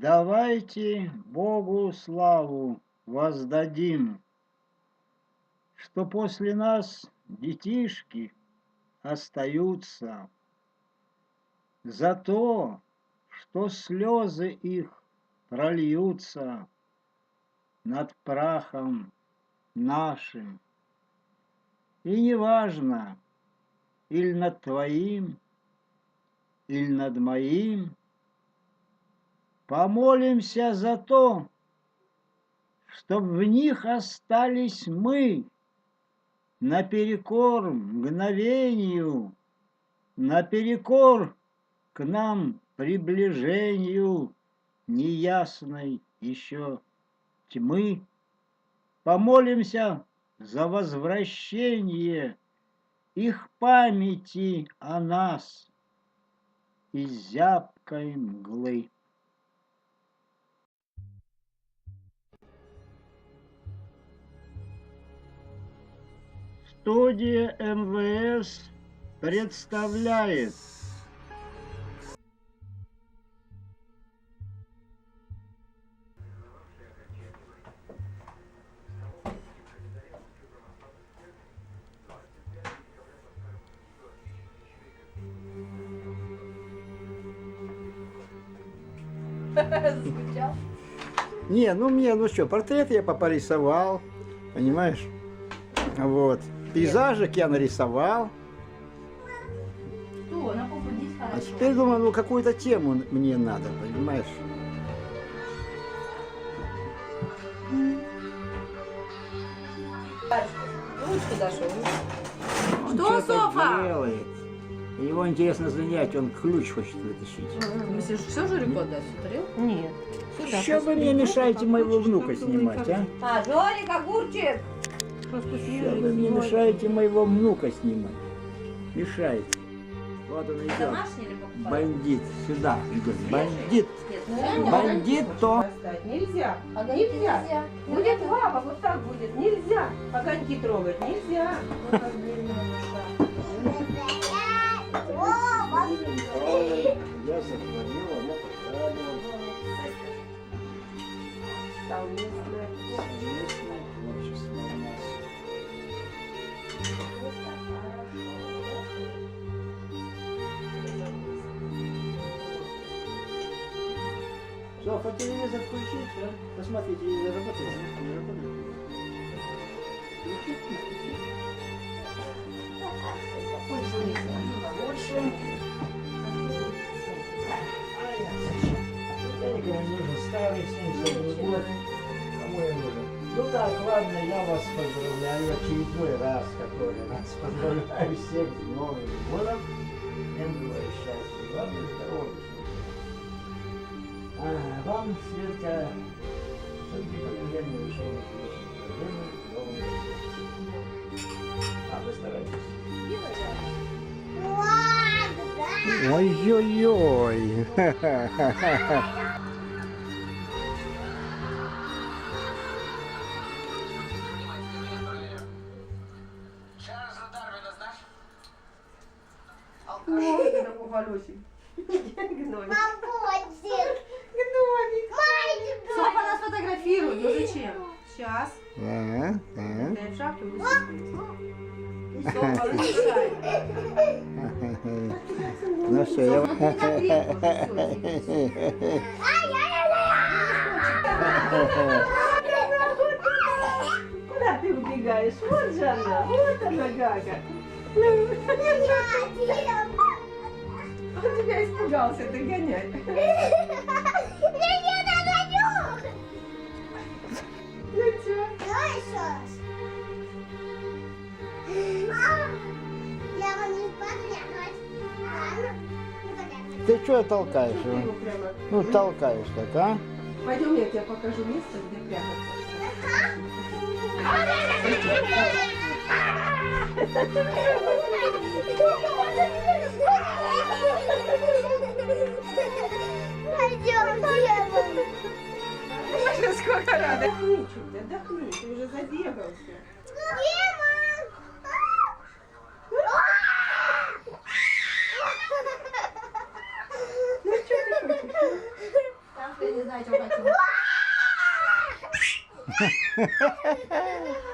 Давайте Богу славу воздадим, что после нас детишки остаются за то, что слезы их прольются над прахом нашим. И неважно, или над твоим, или над моим, помолимся за то, чтоб в них остались мы, наперекор мгновению, наперекор к нам приближению неясной еще тьмы. Помолимся за возвращение их памяти о нас из зябкой мглы. Студия МВС представляет? Не, ну мне, ну что, портрет я порисовал, понимаешь? Вот. Пейзажик я нарисовал. Что, А теперь думаю, ну какую-то тему мне надо, понимаешь? Ручку дошел. Он Что, Софа? делает. Его интересно занять, он ключ хочет вытащить. Мыслишь, все же рекорд даст смотрел? Нет. Что вы мне мешаете моего внука снимать, а? А, Жорик, огурчик! Что вы мне мешаете моего внука снимать? Мешаете. Вот он идет. Бандит. Сюда идет. Бандит. Бандит то. Нельзя. Нельзя. Будет лава, вот так будет. Нельзя. Огоньки трогать нельзя. Я сохранил, она поставила. Совместное. Совместное творчество у нас. Софа, телевизор включить, а? Посмотри, телевизор работает? Не работает? Включить? Больше. А я не нужен, старый, 77 год. Кому я нужен? Ну так, ладно, я вас поздравляю очередной раз, который раз поздравляю всех с Новым годом. Всем желаю счастья, главное здоровья. А, вам, Светка, все-таки поведение решения проблемы дома. А, вы стараетесь. Ой-ой-ой. Ой, ты такой Валюсик. Гномик. Погоди. Гномик. Мальчик. Софа нас фотографирует. Ну зачем? Сейчас. А, а. Дай в шапке высыпать. Софа, ну мешай. Ну что, я... Куда ты убегаешь? Вот же она. Вот она, Гага. Он тебя испугался догонять. Ну чё? Ты что толкаешь Ты его? его прямо. Ну, толкаешь так, а? Пойдем, я тебе покажу место, где прятаться. Рада. Отдохни чуть, отдохни, ты уже забегался. Ну что ты хочешь? зайчика хочу. А мы сейчас